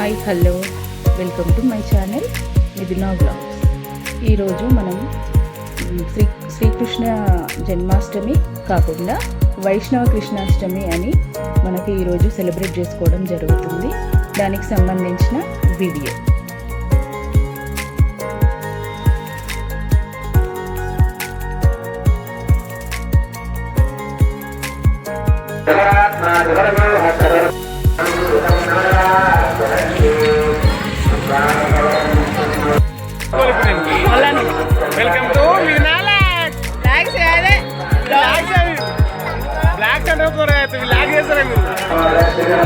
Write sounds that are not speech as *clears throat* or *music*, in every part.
Hi hello. Welcome to my channel Mithuna blogs. ఈరోజు మనం శ్రీ శ్రీకృష్ణ జన్మాష్టమి కాకుండా వైష్ణవ కృష్ణాష్టమి అని మనకి ఈరోజు సెలబ్రేట్ చేసుకోవడం జరుగుతుంది. దానికి సంబంధించిన వీడియో. వెల్కమ్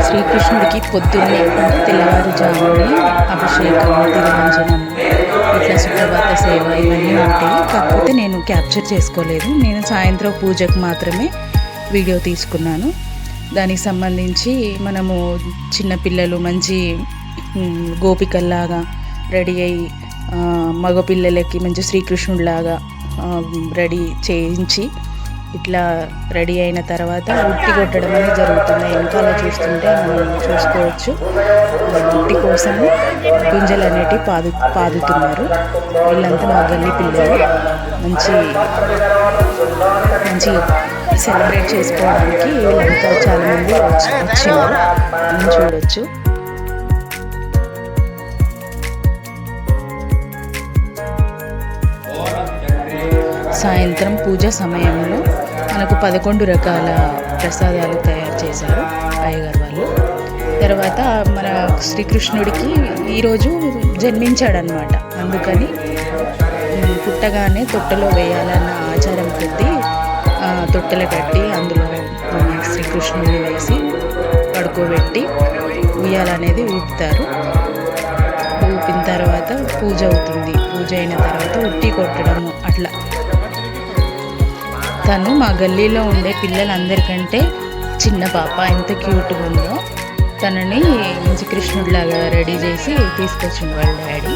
శ్రీకృష్ణుడికి పొద్దున్నే అంటే తెల్లవారుజామునే అభిషేకం తిరుమంజనం ఇట్లా సుప్రభాత సేవ ఇవన్నీ ఉంటాయి. కాకపోతే నేను క్యాప్చర్ చేసుకోలేదు. నేను సాయంత్రం పూజకు మాత్రమే వీడియో తీసుకున్నాను. దానికి సంబంధించి మనము చిన్నపిల్లలు మంచి గోపికల్లాగా రెడీ అయ్యి మగపిల్లలకి మంచి శ్రీకృష్ణుడిలాగా రెడీ చేయించి ఇట్లా రెడీ అయిన తర్వాత ఉట్టి కొట్టడం అనేది జరుగుతుంది. వెనకాల చూస్తుంటే మనం చూసుకోవచ్చు. ఉట్టి కోసము గుంజలు అనేటివి పాదు పాదుతున్నారు. వీళ్ళంతా మా గల్లీ పిల్లలు. మంచి మంచి సెలబ్రేట్ చేసుకోవడానికి వీళ్ళంతా చాలామంది వచ్చి వచ్చినారు మనం చూడొచ్చు. సాయంత్రం పూజ సమయంలో మనకు పదకొండు రకాల ప్రసాదాలు తయారు చేశారు అయ్యగారు వాళ్ళు. తర్వాత మన శ్రీకృష్ణుడికి ఈరోజు జన్మించాడనమాట అందుకని పుట్టగానే తొట్టలో వేయాలన్న ఆచారం కొద్దీ తొట్టెలు కట్టి అందులో శ్రీకృష్ణుడిని వేసి పడుకోబెట్టి ఉయ్యాలనేది ఊపుతారు. ఊపిన తర్వాత పూజ అవుతుంది. పూజ అయిన తర్వాత ఉట్టి కొట్టడము అట్లా. తను మా గల్లీలో ఉండే పిల్లలందరికంటే చిన్న పాప ఎంత క్యూట్గా ఉందో తనని మంచి కృష్ణుడిలాగా రెడీ చేసి తీసుకొచ్చిండు వాళ్ళ డాడీ.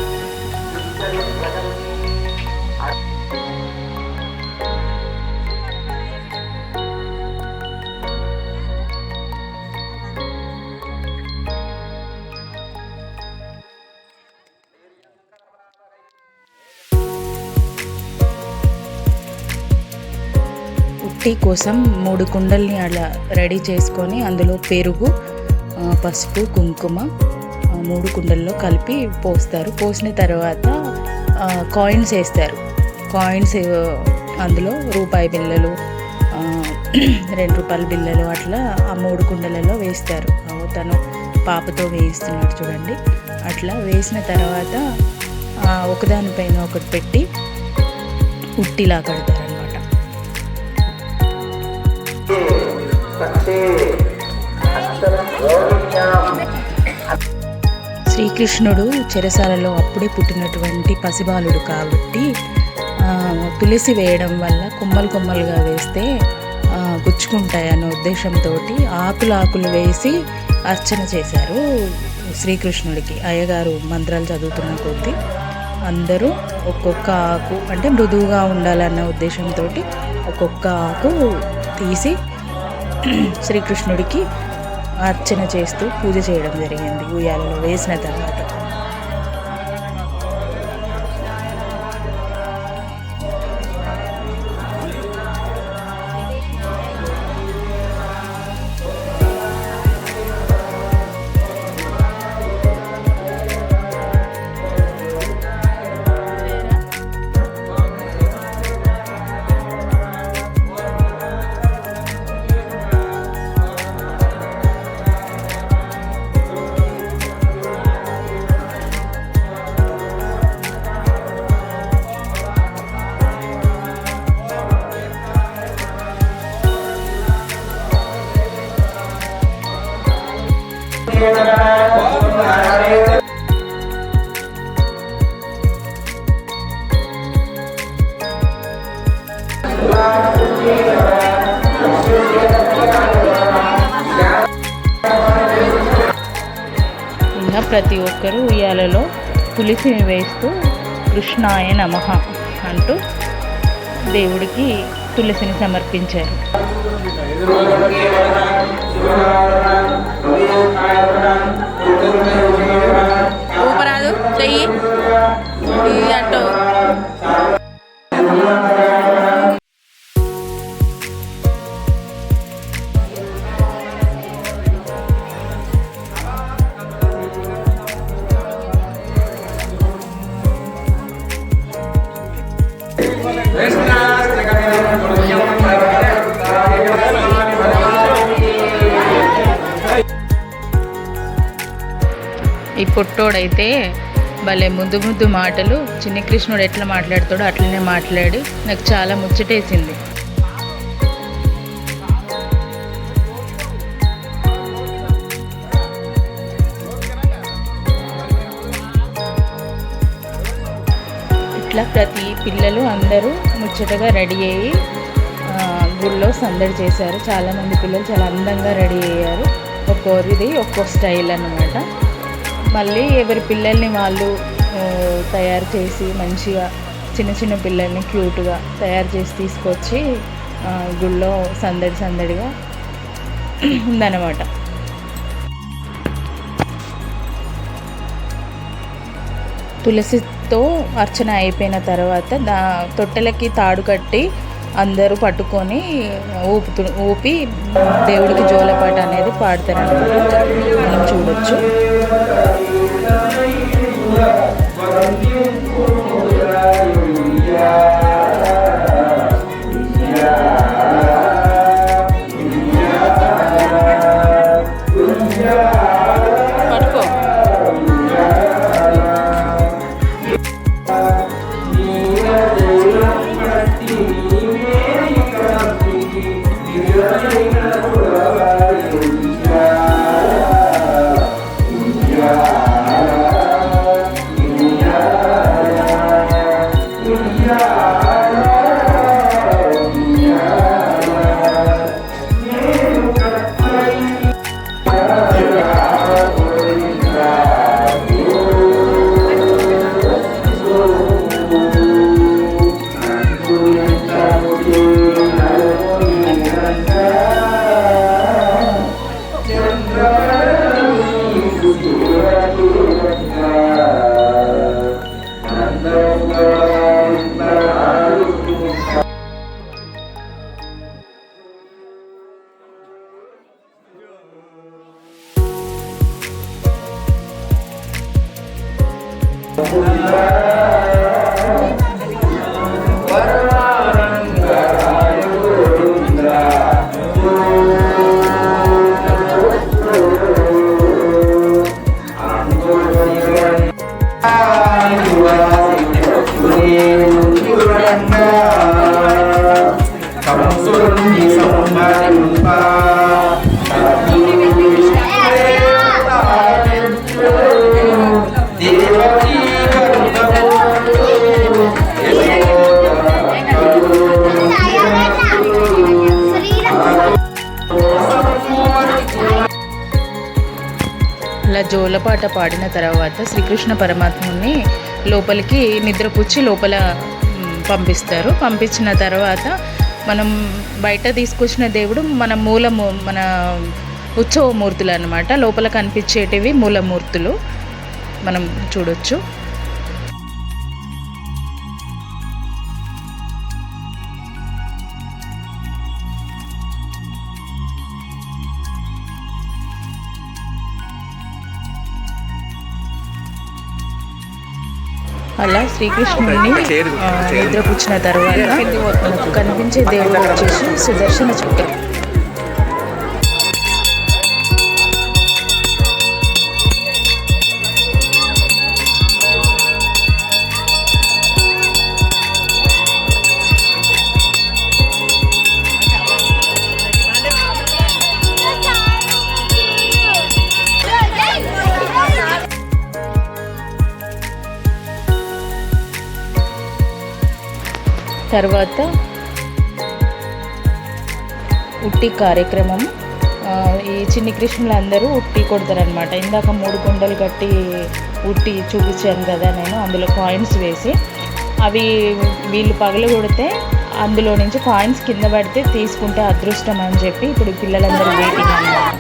టీ కోసం మూడు కుండల్ని అలా రెడీ చేసుకొని అందులో పెరుగు పసుపు కుంకుమ మూడు కుండల్లో కలిపి పోస్తారు. పోసిన తర్వాత కాయిన్స్ వేస్తారు. కాయిన్స్ అందులో రూపాయి బిళ్ళలు *clears throat* రెండు రూపాయల బిళ్ళలు అట్లా ఆ మూడు కుండలలో వేస్తారు. తను పాపతో వేయిస్తున్నాడు చూడండి. అట్లా వేసిన తర్వాత ఒకదానిపైన ఒకటి పెట్టి ఉట్టిలా కడతారు. శ్రీకృష్ణుడు చెరసాలలో అప్పుడే పుట్టినటువంటి పసిబాలుడు కాబట్టి తులసి వేయడం వల్ల కొమ్మలు కొమ్మలుగా వేస్తే గుచ్చుకుంటాయి అనే ఉద్దేశంతో ఆకులు ఆకులు వేసి అర్చన చేశారు శ్రీకృష్ణుడికి. అయ్యగారు మంత్రాలు చదువుతున్న కొద్దీ అందరూ ఒక్కొక్క ఆకు అంటే మృదువుగా ఉండాలన్న ఉద్దేశంతో ఒక్కొక్క ఆకు తీసి శ్రీకృష్ణుడికి అర్చన చేస్తూ పూజ చేయడం జరిగింది. ఉయ్యాలలో వేసిన తర్వాత ఇంకా ప్రతి ఒక్కరూ ఉయ్యాలలో పులిసిని వేస్తూ కృష్ణాయ నమ అంటూ దేవుడికి తులసిని సమర్పించారు. ఊపరాదు చెయ్యి. అంటూ పుట్టోడైతే భలే ముద్దు ముద్దు మాటలు. చిన్ని కృష్ణుడు ఎట్లా మాట్లాడతాడో అట్లనే మాట్లాడి నాకు చాలా ముచ్చటేసింది. ఇట్లా ప్రతి పిల్లలు అందరూ ముచ్చటగా రెడీ అయ్యి గుళ్ళో సందడి చేశారు. చాలామంది పిల్లలు చాలా అందంగా రెడీ అయ్యారు. ఒక్కొరిది ఒక్కో స్టైల్ అన్నమాట. మళ్ళీ ఎవరి పిల్లల్ని వాళ్ళు తయారు చేసి మంచిగా చిన్న చిన్న పిల్లల్ని క్యూట్గా తయారు చేసి తీసుకొచ్చి గుళ్ళో సందడి సందడిగా ఉందన్నమాట. తులసితో అర్చన అయిపోయిన తర్వాత దా తొట్టెలకి తాడు కట్టి అందరూ పట్టుకొని ఊపుతు ఊపి దేవుడికి జోలపాట అనేది పాడతారనమాట మనం చూడొచ్చు. Thank you. అలా జోలపాట పాడిన తర్వాత శ్రీకృష్ణ పరమాత్ముని లోపలికి నిద్రపుచ్చి లోపల పంపిస్తారు. పంపించిన తర్వాత మనం బయట తీసుకొచ్చిన దేవుడు మన మూలము మన ఉత్సవమూర్తులు అన్నమాట లోపల కనిపించేటివి మూలమూర్తులు మనం చూడొచ్చు. శ్రీకృష్ణుడిని ఆ, నిద్రపుచ్చిన తర్వాత మనకు కనిపించే దేవుడు వచ్చేసి సుదర్శన చక్రం. తర్వాత ఉట్టి కార్యక్రమం. ఈ చిన్ని కృష్ణులు అందరూ ఉట్టి కొడతారనమాట ఇందాక మూడు గుండలు కట్టి ఉట్టి చూపించాను కదా నేను అందులో కాయిన్స్ వేసి. అవి వీళ్ళు పగలు కొడితే అందులో నుంచి కాయిన్స్ కింద పడితే తీసుకుంటే అదృష్టం అని చెప్పి ఇప్పుడు పిల్లలందరూ వెయిటింగ్ అన్నమాట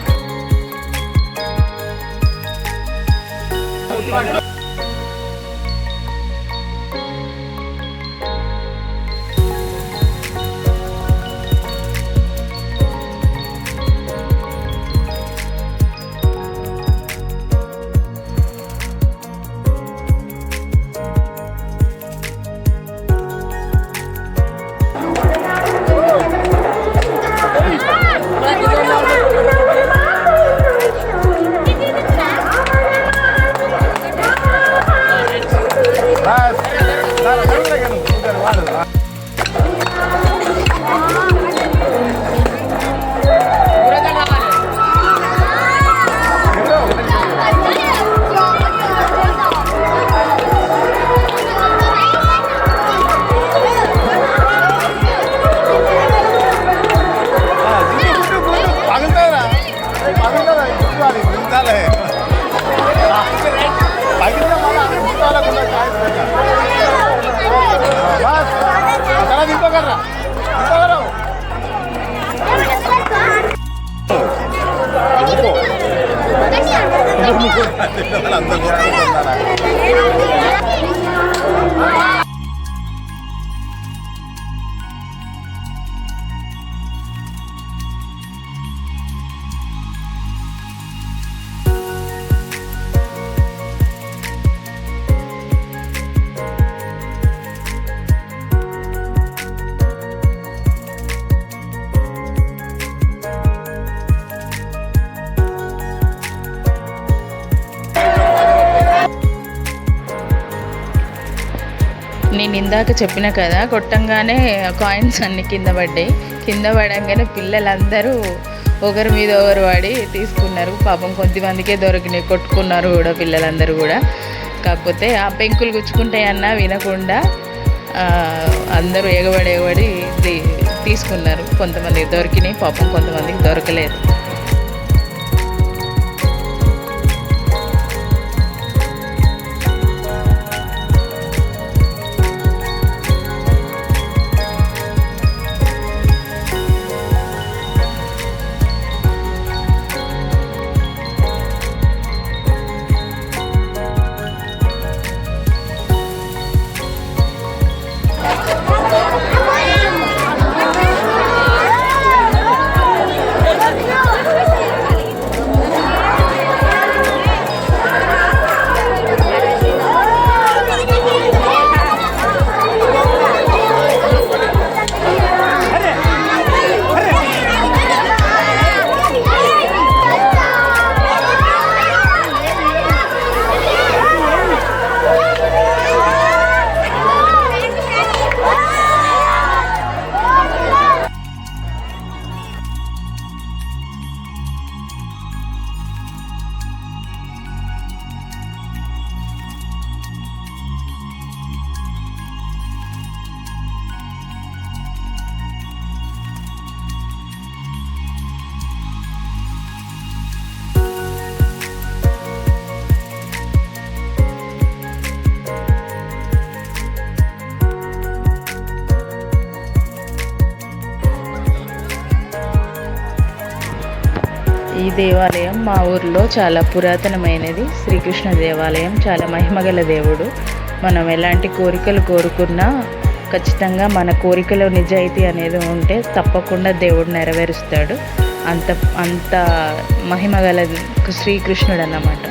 వాళ్ళందరూ కొట్టుకుంటున్నారా? నేను ఇందాక చెప్పిన కదా కొట్టంగానే కాయిన్స్ అన్ని కింద పడ్డాయి. కింద పడంగానే పిల్లలందరూ ఒకరి మీద ఒకరు పడి తీసుకున్నారు. పాపం కొద్దిమందికే దొరికినాయి కొట్టుకున్నారు కూడా పిల్లలందరూ కూడా. కాకపోతే ఆ పెంకులు గుచ్చుకుంటాయన్నా వినకుండా అందరూ ఎగబడి ఎగబడి తీ- తీసుకున్నారు. కొంతమందికి దొరికినాయి పాపం కొంతమందికి దొరకలేదు. దేవాలయం మా ఊర్లో చాలా పురాతనమైనది. శ్రీకృష్ణ దేవాలయం చాలా మహిమగల దేవుడు. మనం ఎలాంటి కోరికలు కోరుకున్నా ఖచ్చితంగా మన కోరికలో నిజాయితీ అనేది ఉంటే తప్పకుండా దేవుడు నెరవేరుస్తాడు. అంత అంత మహిమగల శ్రీకృష్ణుడు అన్నమాట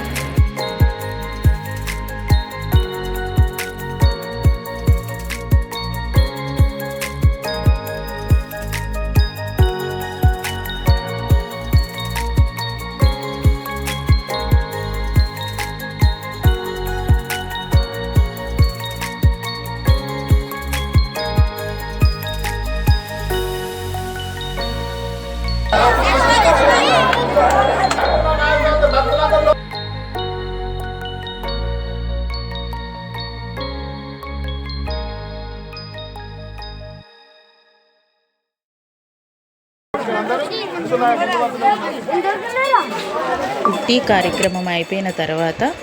కార్యక్రమం అయిపోయిన తర్వాత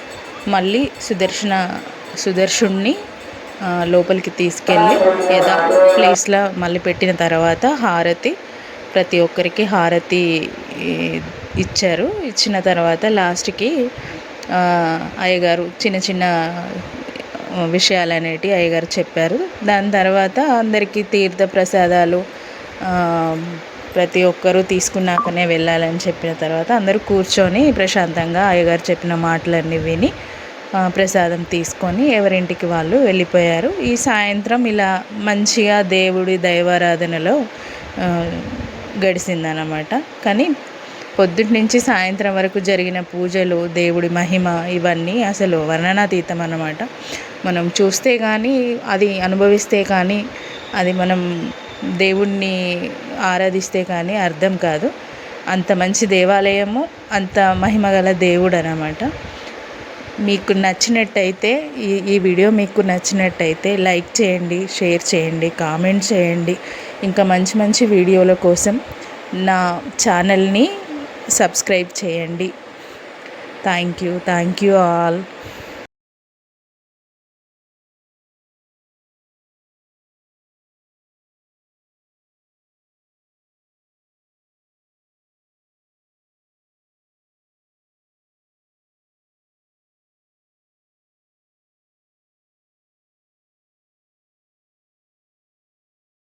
మళ్ళీ సుదర్శన సుదర్శుణ్ణి లోపలికి తీసుకెళ్ళి యథా ప్లేస్లో మళ్ళీ పెట్టిన తర్వాత హారతి ప్రతి ఒక్కరికి హారతి ఇచ్చారు. ఇచ్చిన తర్వాత లాస్ట్కి అయ్యగారు చిన్న చిన్న విషయాలు అనేటివి అయ్యగారు చెప్పారు. దాని తర్వాత అందరికీ తీర్థ ప్రసాదాలు ప్రతి ఒక్కరూ తీసుకున్నాకనే వెళ్ళాలని చెప్పిన తర్వాత అందరూ కూర్చొని ప్రశాంతంగా అయ్యగారు చెప్పిన మాటలన్నీ విని ప్రసాదం తీసుకొని ఎవరింటికి వాళ్ళు వెళ్ళిపోయారు. ఈ సాయంత్రం ఇలా మంచిగా దేవుడి దైవారాధనలో ఆ, గడిచిందన్నమాట కానీ పొద్దుటి నుంచి సాయంత్రం వరకు జరిగిన పూజలు దేవుడి మహిమ ఇవన్నీ అసలు వర్ణనాతీతం అన్నమాట. మనం చూస్తే కానీ అది అనుభవిస్తే కానీ అది మనం దేవుణ్ణి ఆరాధిస్తే కానీ అర్థం కాదు. అంత మంచి దేవాలయము అంత మహిమగల దేవుడు అనమాట మీకు నచ్చినట్టయితే ఈ ఈ వీడియో మీకు నచ్చినట్టయితే లైక్ చేయండి షేర్ చేయండి కామెంట్ చేయండి. ఇంకా మంచి మంచి వీడియోల కోసం నా ఛానల్ని సబ్స్క్రైబ్ చేయండి. Thank you thank you all.